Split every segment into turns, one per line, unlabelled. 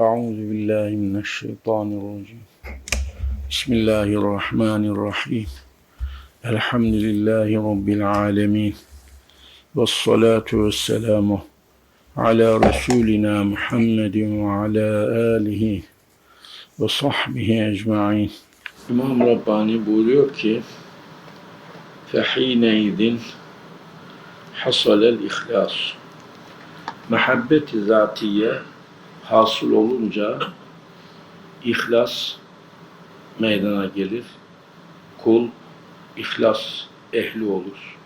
أعوذ بالله من الشيطان الرجيم. بسم الله الرحمن الرحيم. الحمد لله رب العالمين. والصلاة والسلام على رسولنا محمد وعلى آله وصحبه أجمعين. İmam Rabbani buyuruyor ki فَحِينَيْذٍ حَصَلَ الْإِخْلَاسُ Mehabbet-i zatiye hasıl olunca ihlas meydana gelir. Kul ihlas ehli olur.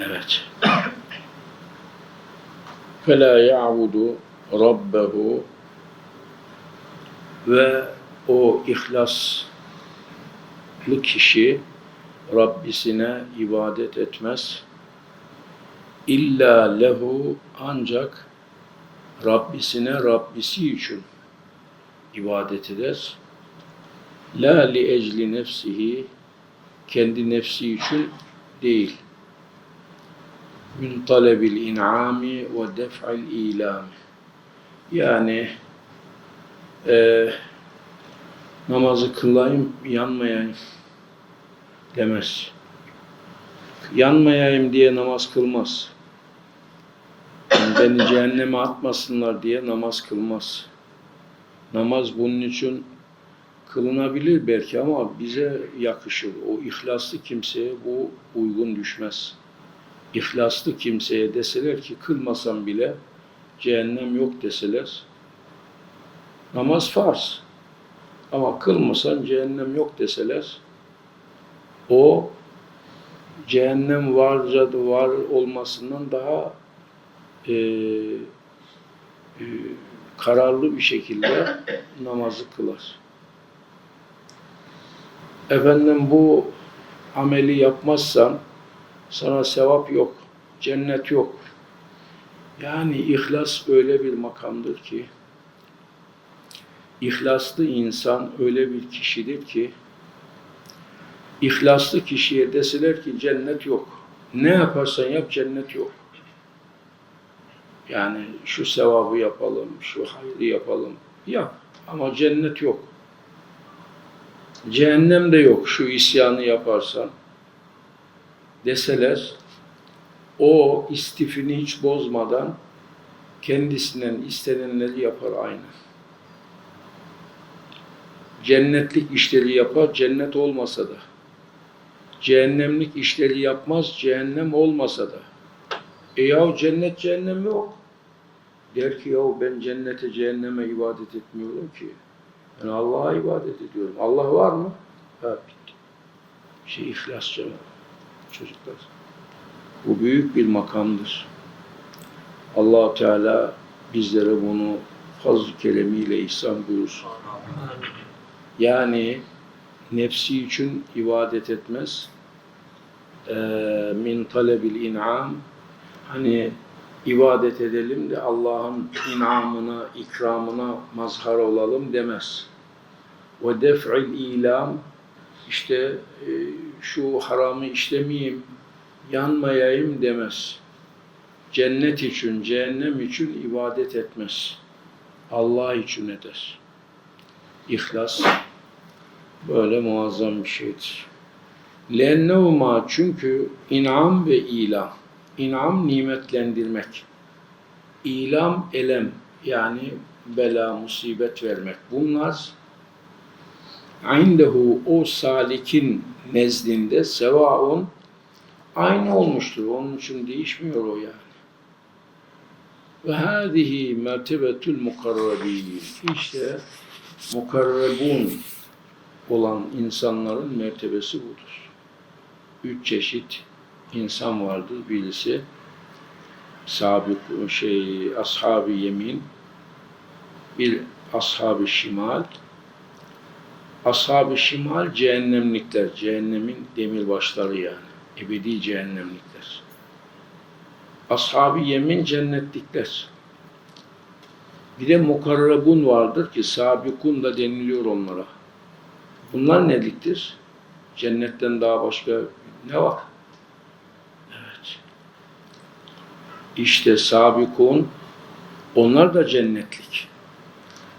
Evet. فَلَا يَعْبُدُ رَبَّهُ Ve o ihlaslı kişi Rabbisine ibadet etmez. İlla lehu ancak Rabbisine Rabbisi için ibadet eder. La li ecli nefsihi kendi nefsi için değil. Min talebil in'ami ve def'il ilami. Yani e, namazı kılayım, yanmayayım demez. Yanmayayım diye namaz kılmaz. Beni cehenneme atmasınlar diye namaz kılmaz. Namaz bunun için kılınabilir belki ama bize yakışır. O ihlaslı kimseye bu uygun düşmez. İhlaslı kimseye deseler ki kılmasam bile cehennem yok deseler namaz farz. Ama kılmasan cehennem yok deseler o cehennem da var olmasından daha e, e, kararlı bir şekilde namazı kılar. Efendim bu ameli yapmazsan sana sevap yok, cennet yok. Yani ihlas öyle bir makamdır ki ihlaslı insan öyle bir kişidir ki ihlaslı kişiye deseler ki cennet yok. Ne yaparsan yap cennet yok. Yani şu sevabı yapalım, şu hayrı yapalım. Yap ama cennet yok. Cehennem de yok şu isyanı yaparsan deseler o istifini hiç bozmadan kendisinden istenenleri yapar aynı. Cennetlik işleri yapar, cennet olmasa da. Cehennemlik işleri yapmaz, cehennem olmasa da. E yahu cennet cehennem yok. Der ki yahu ben cennete cehenneme ibadet etmiyorum ki. Ben Allah'a ibadet ediyorum. Allah var mı? Ha bitti. Şey ihlasça çocuklar. Bu büyük bir makamdır. allah Teala bizlere bunu fazl-ı keremiyle ihsan buyursun. Yani nefsi için ibadet etmez. Ee, min talebil in'am hani ibadet edelim de Allah'ın inamına, ikramına mazhar olalım demez. Ve def'il ilam işte e, şu haramı işlemeyeyim, yanmayayım demez. Cennet için, cehennem için ibadet etmez. Allah için eder. İhlas böyle muazzam bir şeydir. Lennevma çünkü inam ve ilam. İnam nimetlendirmek. İlam elem yani bela, musibet vermek. Bunlar indehu o salikin nezdinde sevaun aynı olmuştur. Onun için değişmiyor o yani. Ve hâzihi mertebetül mukarrabîn. İşte mukarrebun olan insanların mertebesi budur. Üç çeşit insan vardır. Birisi sabit şey ashab-ı yemin, bir ashab-ı şimal, ashab-ı şimal cehennemlikler, cehennemin demirbaşları yani, ebedi cehennemlikler. Ashab-ı yemin cennetlikler. Bir de mukarrabun vardır ki sabikun da deniliyor onlara. Bunlar neliktir? Cennetten daha başka ne var? Evet. İşte sabikun onlar da cennetlik.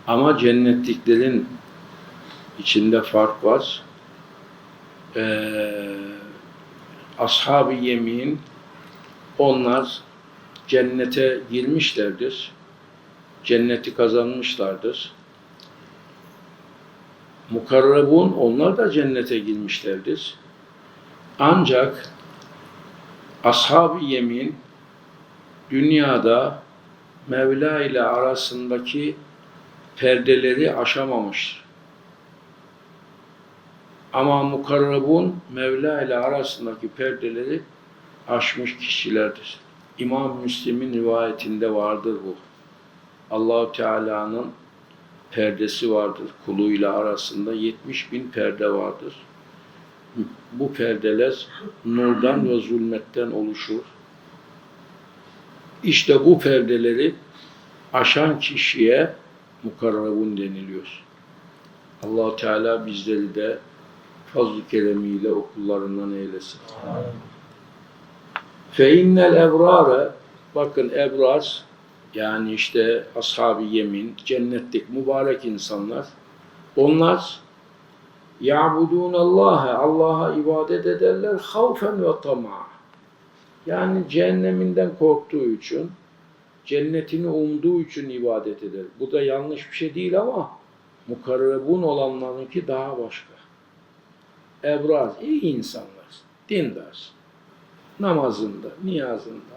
Ama cennetliklerin içinde fark var. Ee, ashab-ı yemin onlar cennete girmişlerdir. Cenneti kazanmışlardır. Mukarrabun onlar da cennete girmişlerdir. Ancak ashab-ı yemin dünyada Mevla ile arasındaki perdeleri aşamamış. Ama mukarrabun Mevla ile arasındaki perdeleri aşmış kişilerdir. İmam Müslim'in rivayetinde vardır bu. Allahu Teala'nın perdesi vardır kuluyla arasında 70 bin perde vardır. Bu perdeler nurdan ve zulmetten oluşur. İşte bu perdeleri aşan kişiye mukarrabun deniliyor. allah Teala bizleri de fazl-ı keremiyle okullarından eylesin. Fe innel ebrare bakın ebrar yani işte ashab-ı yemin, cennetlik mübarek insanlar onlar ya'budun Allah'a Allah'a ibadet ederler havfen ve tama. Yani cehenneminden korktuğu için cennetini umduğu için ibadet eder. Bu da yanlış bir şey değil ama mukarrebun olanlarınki daha başka. Ebrar, iyi insanlar, dindar, namazında, niyazında,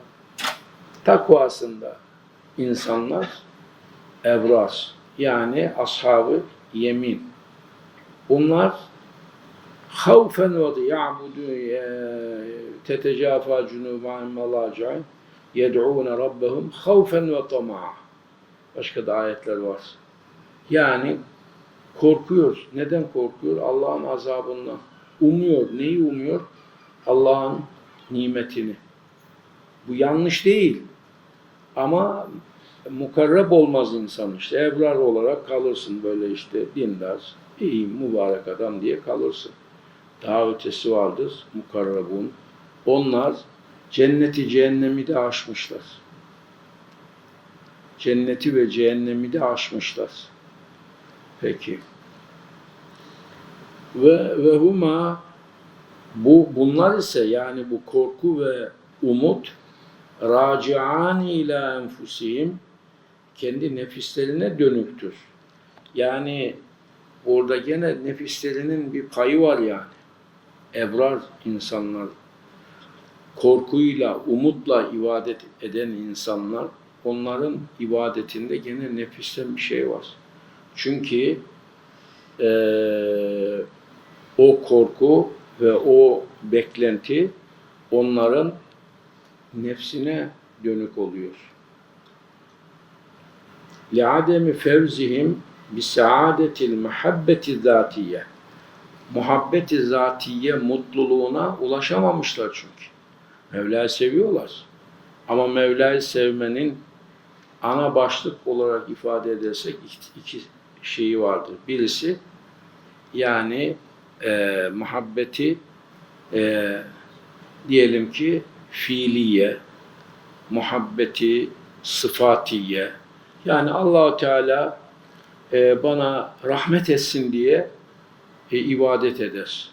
takvasında insanlar ebrar, yani ashabı yemin. Bunlar ya'budu tetecafa cunuban malacain yed'ûne rabbehum havfen ve tama'a. Başka da ayetler var. Yani korkuyor. Neden korkuyor? Allah'ın azabından. Umuyor. Neyi umuyor? Allah'ın nimetini. Bu yanlış değil. Ama mukarreb olmaz insan işte. Ebrar olarak kalırsın böyle işte dindar, iyi, mübarek adam diye kalırsın. Daha ötesi vardır mukarrabun. Onlar cenneti cehennemi de aşmışlar. Cenneti ve cehennemi de aşmışlar. Peki. Ve ve huma bu bunlar ise yani bu korku ve umut racian ila enfusihim kendi nefislerine dönüktür. Yani orada gene nefislerinin bir payı var yani Ebrar insanlar, korkuyla, umutla ibadet eden insanlar, onların ibadetinde gene nefisten bir şey var. Çünkü eee o korku ve o beklenti onların nefsine dönük oluyor. لِعَدَمِ فَوْزِهِمْ بِسَعَادَةِ الْمَحَبَّةِ ذَاتِيَّةِ Muhabbeti zatiye mutluluğuna ulaşamamışlar çünkü. Mevla'yı seviyorlar. Ama Mevla'yı sevmenin ana başlık olarak ifade edersek iki şeyi vardır. Birisi yani e, muhabbeti e, diyelim ki fiiliye, muhabbeti sıfatiye. Yani Allahu Teala e, bana rahmet etsin diye e, ibadet eder.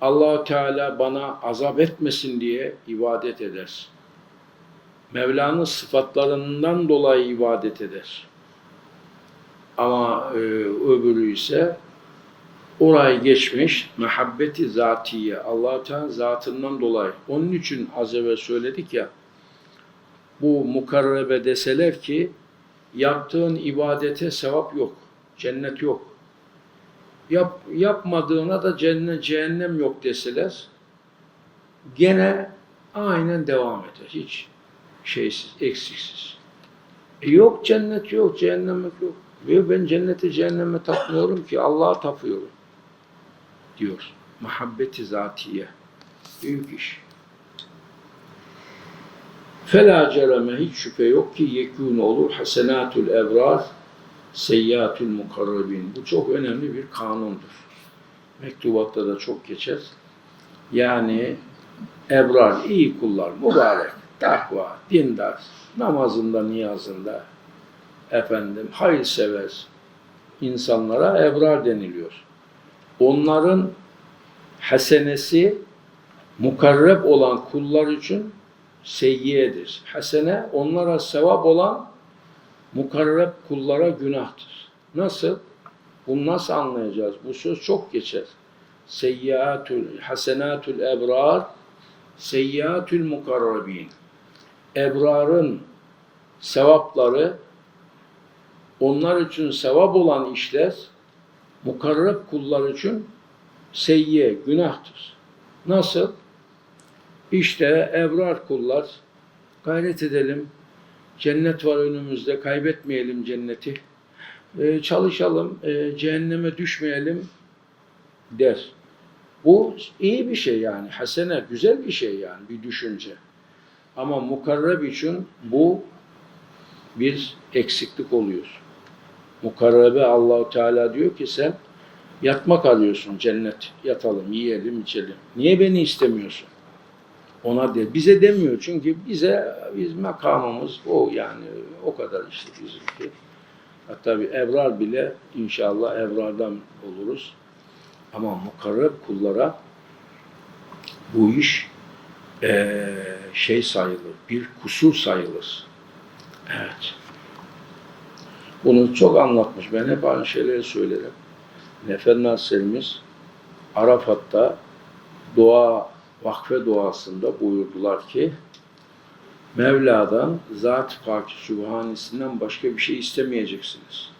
Allahu Teala bana azap etmesin diye ibadet eder. Mevla'nın sıfatlarından dolayı ibadet eder. Ama e, öbürü ise orayı geçmiş muhabbeti zatiye allah Teala zatından dolayı. Onun için az evvel söyledik ya bu mukarrebe deseler ki yaptığın ibadete sevap yok. Cennet yok. Yap, yapmadığına da cennet, cehennem yok deseler gene aynen devam eder. Hiç şeysiz, eksiksiz. E yok cennet yok, cehennem yok. Ve ben cenneti cehenneme tapmıyorum ki Allah'a tapıyorum diyor. Muhabbeti zatiye. Büyük iş. Fela cereme hiç şüphe yok ki yekûn olur hasenatul ebrar seyyatul mukarrabin. Bu çok önemli bir kanundur. Mektubatta da çok geçer. Yani ebrar, iyi kullar, mübarek, takva, dindar, namazında, niyazında, efendim, hayırsever, insanlara ebrar deniliyor. Onların hasenesi mukarreb olan kullar için seyyiyedir. Hasene onlara sevap olan mukarreb kullara günahtır. Nasıl? Bunu nasıl anlayacağız? Bu söz çok geçer. Seyyiatül, hasenatül ebrar, seyyiatül mukarrabin. Ebrarın sevapları, onlar için sevap olan işler, mukarreb kullar için seyyiye, günahtır. Nasıl? İşte ebrar kullar, gayret edelim, cennet var önümüzde, kaybetmeyelim cenneti, Ee, çalışalım, e, cehenneme düşmeyelim der. Bu iyi bir şey yani, hasene, güzel bir şey yani, bir düşünce. Ama mukarreb için bu bir eksiklik oluyor. Mukarrebe Allahu Teala diyor ki sen yatmak arıyorsun cennet. Yatalım, yiyelim, içelim. Niye beni istemiyorsun? Ona de. Bize demiyor çünkü bize biz makamımız o yani o kadar işte bizimki. Hatta bir ebrar bile inşallah ebrardan oluruz. Ama mukarreb kullara bu iş eee, şey sayılır, bir kusur sayılır. Evet. Bunu çok anlatmış. Ben hep aynı şeyleri söylerim. Nefer Nasirimiz Arafat'ta dua, vakfe duasında buyurdular ki Mevla'dan Zat-ı Pak Sübhanesinden başka bir şey istemeyeceksiniz.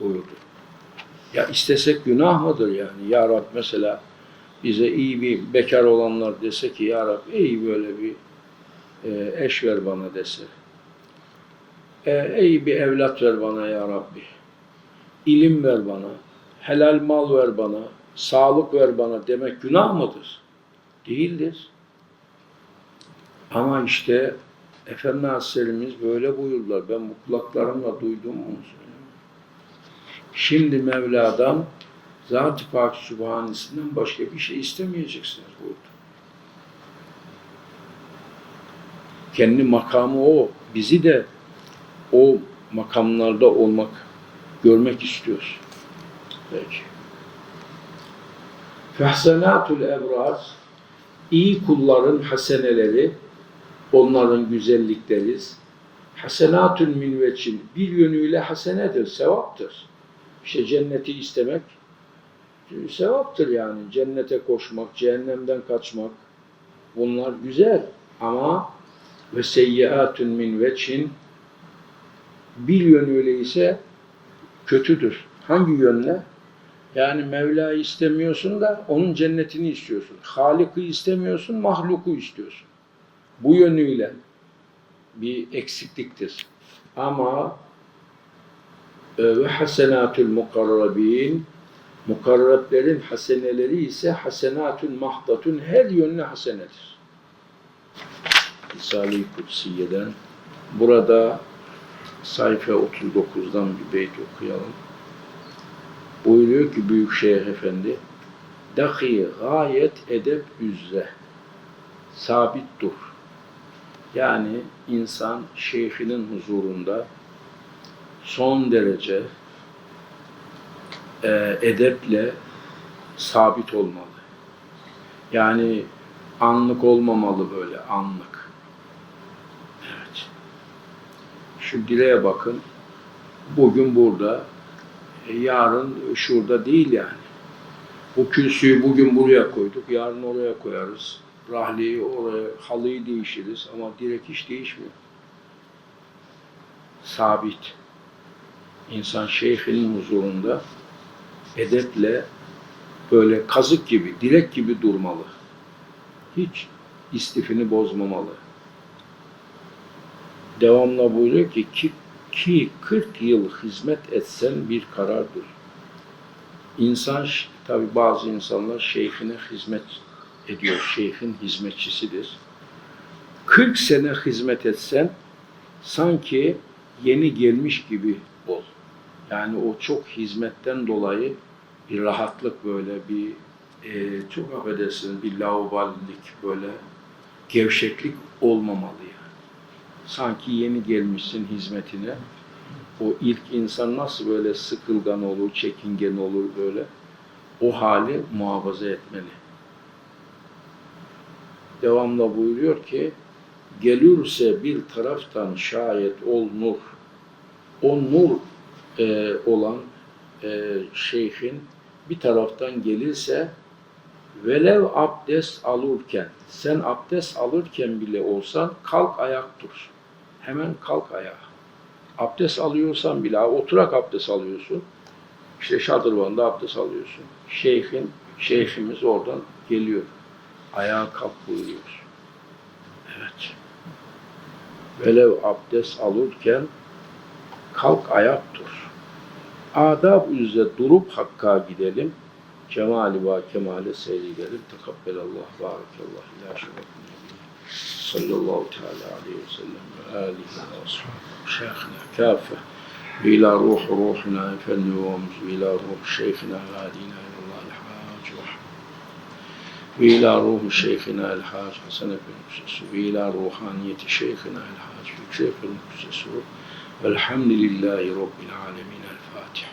Buyurdu. Ya istesek günah mıdır yani? Ya Rab mesela bize iyi bir bekar olanlar dese ki Ya Rab iyi böyle bir e, eş ver bana dese. E, iyi bir evlat ver bana Ya Rabbi. İlim ver bana. Helal mal ver bana. Sağlık ver bana demek günah mıdır? Değildir. Ama işte Efendi Hazretlerimiz böyle buyurdular. Ben bu kulaklarımla duydum bunu söylüyorum. Şimdi Mevla'dan Zat-ı Pak Sübhanesinden başka bir şey istemeyeceksiniz buyurdu. Kendi makamı o. Bizi de o makamlarda olmak, görmek istiyoruz. Peki. Fehsenatul ebrar iyi kulların haseneleri, onların güzellikleri, hasenatun min veçin bir yönüyle hasenedir, sevaptır. İşte cenneti istemek sevaptır yani. Cennete koşmak, cehennemden kaçmak bunlar güzel ama ve seyyiatun min veçin bir yönüyle ise kötüdür. Hangi yönle? Yani Mevla'yı istemiyorsun da onun cennetini istiyorsun. Halik'i istemiyorsun, mahluku istiyorsun. Bu yönüyle bir eksikliktir. Ama e, ve hasenatül mukarrabin mukarrablerin haseneleri ise hasenatün mahdatun her yönlü hasenedir. Risale-i Kutsiye'den burada sayfa 39'dan bir beyt okuyalım. Buyuruyor ki Büyük Şeyh Efendi dahi gayet edep üzre sabit dur. Yani insan şeyhinin huzurunda son derece e, edeple sabit olmalı. Yani anlık olmamalı böyle anlık. Evet. Şu dileğe bakın. Bugün burada, e, yarın şurada değil yani. Bu kürsüyü bugün buraya koyduk, yarın oraya koyarız. Rahliyi oraya, halıyı değişiriz ama direk hiç değişmiyor. Sabit. İnsan şeyhinin huzurunda edeple böyle kazık gibi, direk gibi durmalı. Hiç istifini bozmamalı. Devamla buyuruyor ki, ki, ki 40 yıl hizmet etsen bir karardır. İnsan, tabi bazı insanlar şeyhine hizmet ediyor, şeyhin hizmetçisidir. 40 sene hizmet etsen sanki yeni gelmiş gibi ol. Yani o çok hizmetten dolayı bir rahatlık böyle bir e, çok affedersin bir laubalilik böyle gevşeklik olmamalı. Sanki yeni gelmişsin hizmetine. o ilk insan nasıl böyle sıkılgan olur, çekingen olur böyle. O hali muhafaza etmeli. Devamla buyuruyor ki gelirse bir taraftan şayet ol nur. O nur e, olan e, şeyhin bir taraftan gelirse velev abdest alırken sen abdest alırken bile olsan kalk ayak dur. Hemen kalk ayağa. Abdest alıyorsan bile oturak abdest alıyorsun. İşte şadırvanda abdest alıyorsun. Şeyhin, şeyhimiz oradan geliyor. Ayağa kalk buyuruyor. Evet. Velev abdest alırken kalk ayak dur. Adab üzere durup Hakk'a gidelim. Cemali ve kemale seyredelim. Tekabbelallah, barakallah. İlâ şerefin صلى الله تعالى عليه وسلم وآله وأصحابه. وشيخنا كافة. إلى روح روحنا فالنوم إلى روح شيخنا غادينا إلى الله الحاج وإلى روح شيخنا الحاج حسن بن مقسس إلى روحانية شيخنا الحاج شيخ المقسس الحمد لله رب العالمين الفاتحة